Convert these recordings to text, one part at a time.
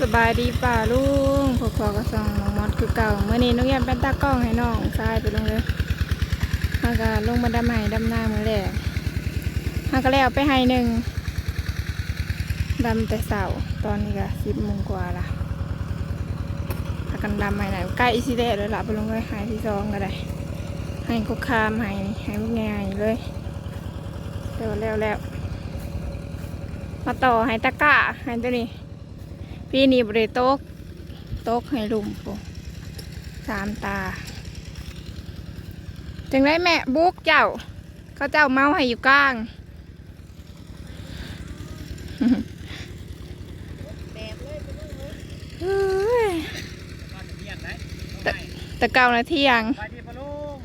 สบายดีป่าลุงพอพอๆก็ส่องน้องมอดคือเก่าเมื่อนี้น้องแยมเป็นตากล้องให้น้องทรายไปลงเลยมาก็ลงมาดำไห้ดำหน้ามือแรกมาก็แล้วไปให้หนึ่งดำแต่เสาร์ตอนนี้ก็สิบโมงกว่าละพากันดำให้ไหนใกล้อีสิเดเลยละไปลงเลยให้ที่สองก็ได้ให้คุกคามให้ให้พวกง่ายเลยเร็วแล้วแล้วมาต่อให้ตะกร้าให้ตัวนี้ ปีนี้บริโตกโตกให้ลุมปูสามตาจังได้แม่บุกเจ้าเขาเจ้าเมาให้อยู่กลางเฮ้ยแต่แต่เก่านะเที่ยงไปที่พะลุง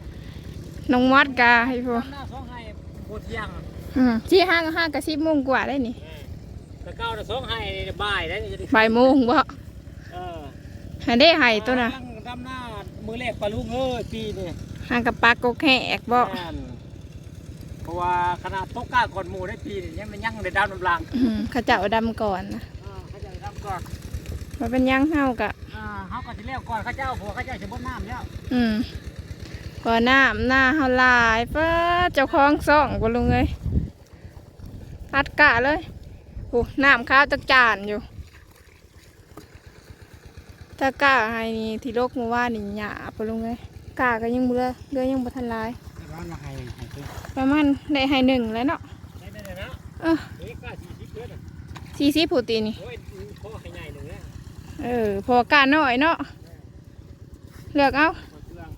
น้องมอดกาให้พวกหน้าสองไห้บดยังที่ห้างห้างกระซิบโมงกว่าได้นี่ ตะเก้าน่ะสองไห้บ่ายได้จะได้บ่ายโมงบ่เออให้ได้ให้ตัวน่ะตั้งดำหน้ามือแรกปลาลุงเอ้ยปีนี่ห้างกับปลากกแหกบ่แม่นเพราะว่าขนาดตกกล้าก่อนหมูได้ปีนี่ยังมันยังได้ดาวน้ำลังอืมเขาเจ้าดำก่อนนะอ่าเขาจะดำก่อนมันเป็นหยังเฮากะ อ่าเขาก็จะเลี้ยวก่อนเขาเจ้าผัวเขาเจ้าจะบดน้ำแล้วอืมก่อนหน้าหน้าเฮาหลายเป้าเจ้าของซ่องบ่ลุงเอ้ยพัดกะเลยโอ้น้ำข้าวจักจานอยู่ถ้ากะให้นี่ที่โลกเมื่อวานนี่หยาบ่ลุงเอ้ยกะก็ยังเบื่อเบื่อยังบ่ทันหลายร้านมาให้ให้ซื้อประมาณได้ให้หนึ่งแล้วเนาะได้ได้เลยนะเออนี่กล้าสี่สิบเดือนอะสี่สิบผู้ตีนี่โอ้ยพ่อให้ใหญ่หนึ่งเนี่ยเออพอกะน้อยเนาะเลือกเอาพอเครื่อง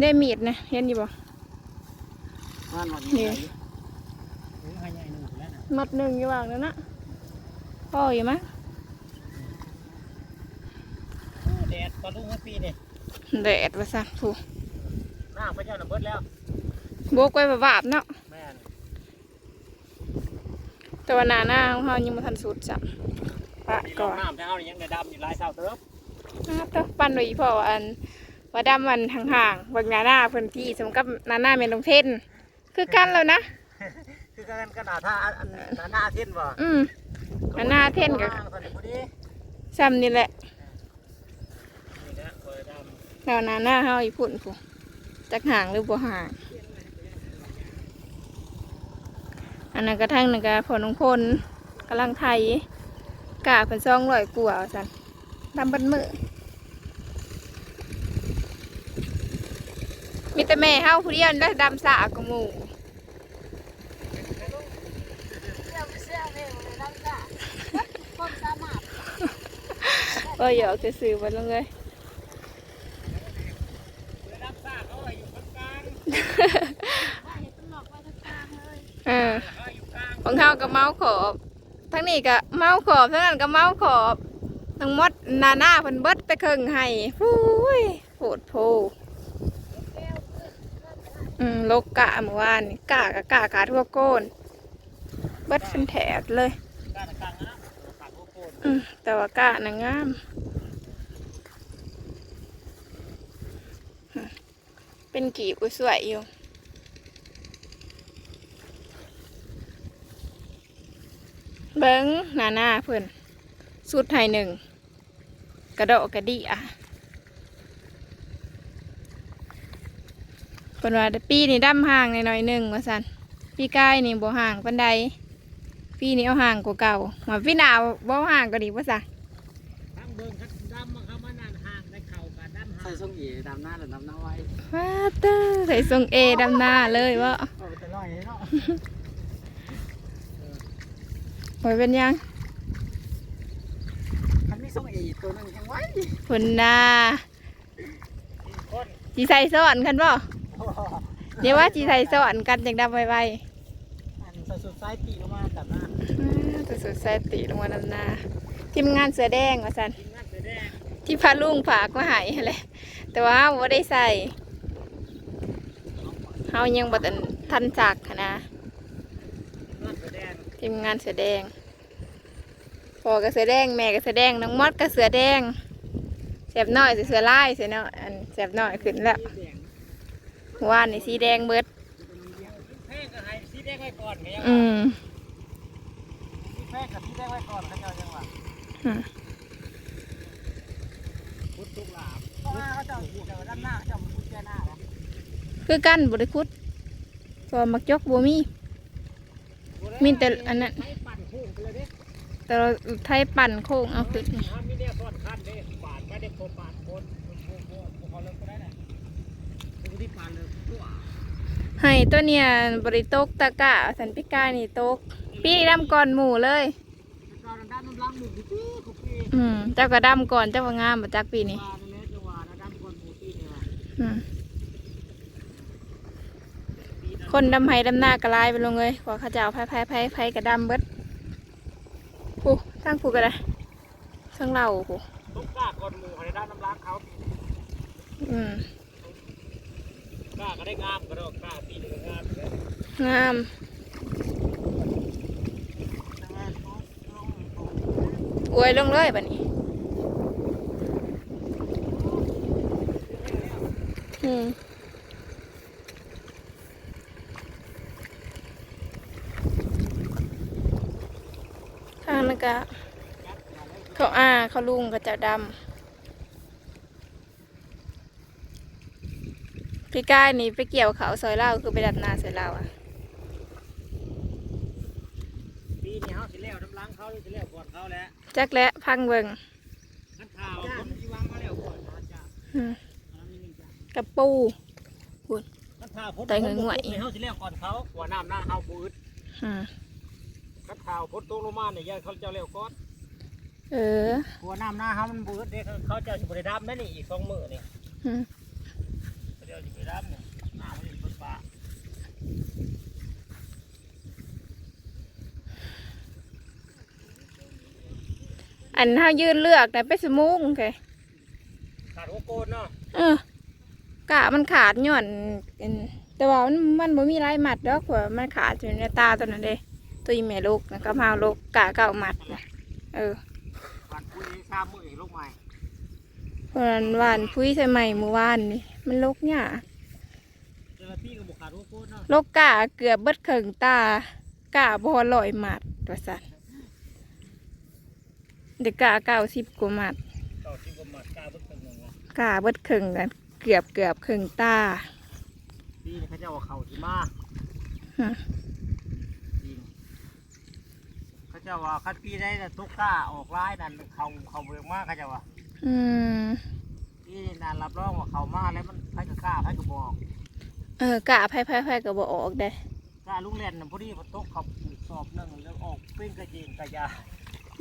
ได้มีดนะเห็นอยู่บ่งาน มัดหนึ่งอยู่ว่างแล้วนะพ่ออยู่มั้ยโอ้แดดปลาลุงทั้งปีนี่แดดว่าซะผู้หน้าพระเจ้าน่ะเบิดแล้วโบกไว้บาบๆเนาะแม่นแต่ว่าหน้าหน้าของเฮายังบ่ทันสุดจ้ะปะนี่ก่อนน้ำเท่านี่ยังได้ดำอยู่หลายเศร้าเติบอ้าวเต้าปั้นไว้อีพ่อว่าอันว่าดำมันห่างๆเบิ่งหน้าหน้าเพิ่นพี่สมกับหน้าหน้าแม่นลงเทนคือกันแล้วนะ คือกันขนาดถ้าอันหน้าหน้าเท่นบ่อืมหน้าหน้าเท่นก็ตอนนี้พอดีซ้ำนี่แหละนี่นะเปิดดแล้วหน้าหน้าเฮาอีพุ่นผู้จักห่างหรือบ่ห่าง อันนั้นกระทั่งนึงก็ผลของพลกำลังไทยกาเป็นซองร้อยกว่าสันดำบันมือมีแต่แม่เฮาผู้เดียวได้ดำสากับหมู ก็อยากจะซื้อมาลงเลยเปิดดำซ่าเของเอขาองเขาก็เมาขอบ ทั้งนี้ก็เมาขอบ ทั้งนั้นก็เมาขอบ ทั้งมดนาหน้าพิ่นเบิดไปเครึ่งให้ฟู้ยโผดโพอืมลกกะเมื่อวานกะกะกะกะทั่วโกน เบิดเป็นแถบเลย แต่ว่ากะนางงามเป็นกีบสวยอยู่เบิ้งหน้าหน้าเพิ่อนสุดไทยหนึ่ง กระโดดกระดิอะเพิ่นว่าปีนี้ดำห่างหน่อยหนึ่งว่าสันปีกายนี่บ่ห่างปันใด ปีนี้เอาห่างกว่าเก่ามาปีหนาวบ่ห่างก็ดีว่าซะทั้งเบิ่งทั้งดำมันเขามานานห่างได้เข่ากันดำห่างใส่ส่งอีดำหน้าหรือดำหน้าไว้ว้าเตอใส่ทรงเอดำหน้าเลยว่าเอาไปแต่ร้อยเนาะหวยเป็นยังคันมีส่งอีตัวหนึงยังไว้คุณนาคนจีใส่ซ้อนกันบ่โอ้โหเดี๋ยวว่าจีใส่ซ้อนกันจังดำไวอันใส่สุดซ้ายปีลงมาตัดหน้าๆตัว สุดใส่ติลงมาดำหน้าทีมงานเสือแดงว่าสันทีมงานเสือแดงที่พาลุงฝากมาให้หั่นแหละแต่ว่าว่าได้ใส่เฮายังบ่ทันทันจักหั้นนะงานเสือแดงทีมงานเสือแดงพ่อก็เสือแดงแม่ก็เสือแดงน้องมดก็เสือแดงเสียบน้อยสิเสือลายเสียน้อยอันเสียบน้อยขึ้นแล้วสีแดงว่านนี่สีแดงเบิดแพงก็ให้สีแดงไว้ก่อนไงยังอืมสี แพงกับสีแดงไว้ก่อนเขาเจ้ายังว่าอืมพุทธุกหลาบเพราะว่าเขาจะเจอด้านหน้าจะมุดแค่หน้าแล้วคือกันบริคุดเพอมักจกบัวมี มีแต่อันนั้นใช้ปั่นโค้งไปเลยเด้แต่เราไทยปั่นโค้งเอาขึ้นนี่ถ้ามีเนี่ยซ้อนคันเด้ปาดไม่ได้โคปาดคนโค้งโค้งโค้งเขาเลิกก็ได้นะดูที่ปาดเลยตัวให้ตัวเนี่ยบริโตกตะกะสันปิกานี่โตก ปีดำก่อนหมู่เลย อืมเจ้าก็ดำก่อนเจ้าก็งามมาจากปีนี้คนหมู่ที่เนี่ยอืมคนดำไห้ดำหน้ากระลายไปลงเลยขอข้าเจ้าไผ่ไผ่ไผ่ไผ่กระดำเบิดผู้ทั้งผู้ก็ไดทั้งเราผู้ตกกล้าก่อนหมู่เขาในด้านน้ำล้างเขาอืมกล้าก็ได้งามก็ได้กล้าปีนึงงามงาม อวยลงเลยบัดนี้อืมทางนั้นก็เขาอาเขาลุงกับเจ้าดำพี่กายนี่ไปเกี่ยวเขาซอยเล่าคือไปดัดนาซอยเล่าอะปีนี้เขาสิแล้วน้ำล้างเขาสิแล้วก่อนเขาแล้ว จักและพังเบิงขั้นข่าวคนที่วางมาแล้วก่อนนะจ้ะอืมอันนี้นี่จ้ะกระปูขั้นข่าวพ้นแต่เงยๆเขาสิแล้วก่อนเขาหัวน้ำหน้าเขาบืดอืมขั้นข่าวพ้นตกลงมาเนี่ยยันเขาเจ้าแล้วก่อนเออหัวน้ำหน้าเขามันบืดเด็กเขาเจ้าสิบริดำได้นี่อีกสองมือนี่ อืม เขาเจ้าสิบริดำเนี่ยหน้ามันเป็นฟ้า อันถ้ายืนเลือกแต่ไปสมุงไงขาดหัวโกนเนาะเออกะมันขาดหย่อนอันแต่ว่ามันมันบ่มีลายหมัดดอกว่ามันขาดอยู่ในตาตัวนั้นเด้ตัวอีแม่ลูกนะก็มาเอาลูกกะเก่าหมัดนะเออหวานปุยสามมืออีกลูกใหม่เพราะนั้นหวานพุ้ยใส่ใหม่เมื่อวานนี่มันลกเนี่ยากเจ้าหน้าที่ก็บอกขาดหัวโกนเนาะลกกะเกือบเบิดเข่งตากะบ่ลอยหมัดตัวสัน เด็กกะเก้าสิบกว่าหมัดต่อที่กรมหมัดกล้าเบิ้งเป็นยังไงกะเบิดเข่งกันเกือบเกือบเข่งตาปีนี้เขาเจ้าว่าเขาสิมาฮะจริงเขาเจ้าว่าคัดปีได้แต่ตุกกล้าออกร้ายนั่นเขาเขาเบืองมากเขาเจ้าว่าอืมปีนี้นานรับรองว่าเขามาแล้วมันไผก็กล้าไผก็บอกเออกะไพ่ไพ่ไพ่ก็บ่ออกได้กล้าลุงเล่นน่ะพอดีพอตกเขาสอบหนึ่งแล้วออกเป็นกระเจงกระยา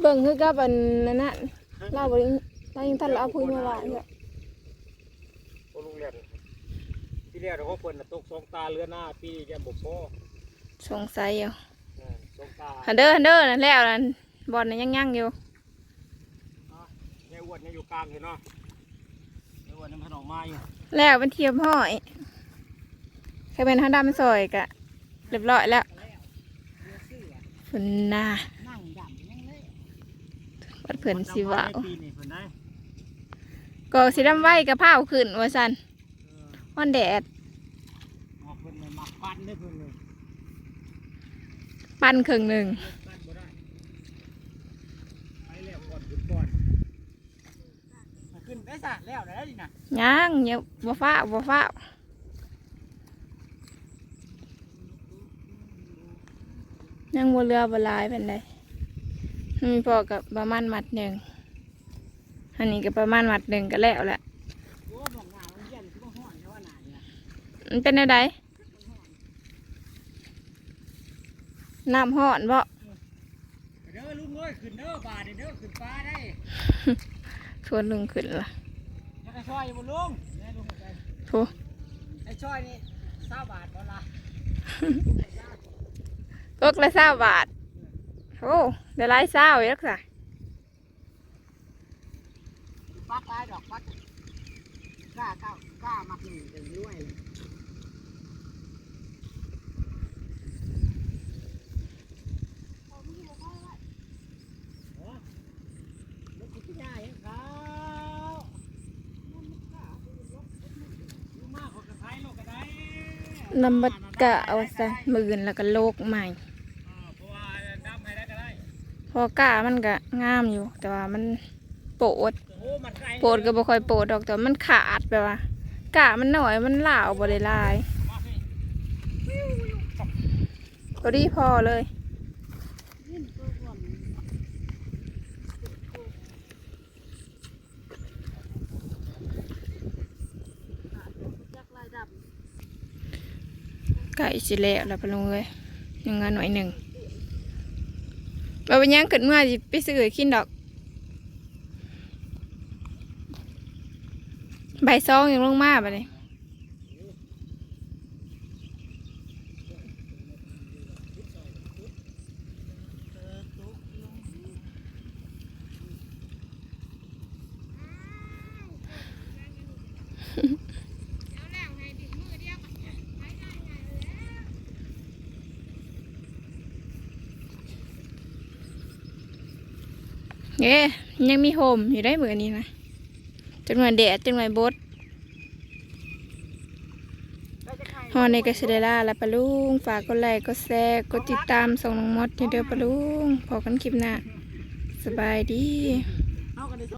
เบิ่งคือกับอันนั้นน่ะเราบ่ได้เรายังทันเราเอาพุ้ยมาว่าเนี่ยโอ้ลุงเล่นที่เรียกเราก็เปิดน่ะตกสองตาเรือหน้าปีแกบอกพ่อสงสัยอยู่อ่าสองตาฮันเดอร์ฮันเดอร์นั่นแล้วนั่นบอลนั่นยังยังอยู่ยายอ้วนยังอยู่กลางอยู่เนาะยายอ้วนยังพันออกมาอยู่แล้วเป็นเทียมห้อยใครเป็นฮันดำซอยกะเรียบร้อยแล้วฝนนา นั่งดำยังเลย วั ดเผื่นสิวาวปีนี้เพิ่นได้ก็สิดำไว้กระเพราขึ้นว่าสันเออวันแดดออกเพิ่นเลยมักปั้นได้เพิ่นเลยปั้นครึ่งหนึ่งเลิกปั้นบ่ได้ไปแล้วก่อนขึ้นก่อนขึ้นได้สะแล้วได้ดินะย่างเดี๋ยวบ่ฟ้าวบ่ฟ้าวยังบ่เรือบ่หลายเป็นไดมีพอกับประมาณมัดหนึ่งอันนี้ก็ประมาณมัดหนึ่งก็แล้วแหละโอ้บอกงานมันเย็นก็ห้อนแล้วว่าหนาเนี่ยมันเป็นอะไรน้ำห่อนบ่เด้อลุงเอ้ยขึ้นเด้อบาดนี่เด้อขึ้นฟ้าได้ชวนลุงขึ้นละยังไอ้ช่อยอยู่บนลุงแม่ลุงไปโถไอ้ช่อยนี่เศร้าบาทบ่ละกกละเศร้าบาท โอ้เดี๋ยวไล่เศร้าอีกสักปักตายดอกปักกล้ากล้ากล้ามักหนึ่งถึงด้วยลุกขึ้นได้ยังเขาลุงมาคนกระไทยโลกกระไดนำบัดกะเอาซะมือนแล้วก็โลกใหม่อ่าเพราะว่าดำให้ได้ก็ได้อกะมันก็งามอยู่ แต่ว่ามันโปดโปดก็บ่ค่อยโปดดอกแต่มันขาดแบบว่ากะมันหน่อยมันเหลาบ่ได้ลายมาพี่ก็ดีพอเลยยิ่งตัวอ้วนจักลยไก่สิแล้วแล้วไปลงเลยยังงานหน่อยหนึ่ง เราไปย่างเกิดเมื่อสิไปซื้อให้กินดอก ใบซองยังลงมาไปเลย เย้ยังมีโฮมอยู่ได้เหมือนนี้นะจังหวะแดดจังหวะบดฮอนในกระเซเดล่าและปะลุง ฝากกดไลค์กดแชร์กดติดตามส่งน้องมดให้เด้อปะลุงพอกันคลิปหน้าสบายดี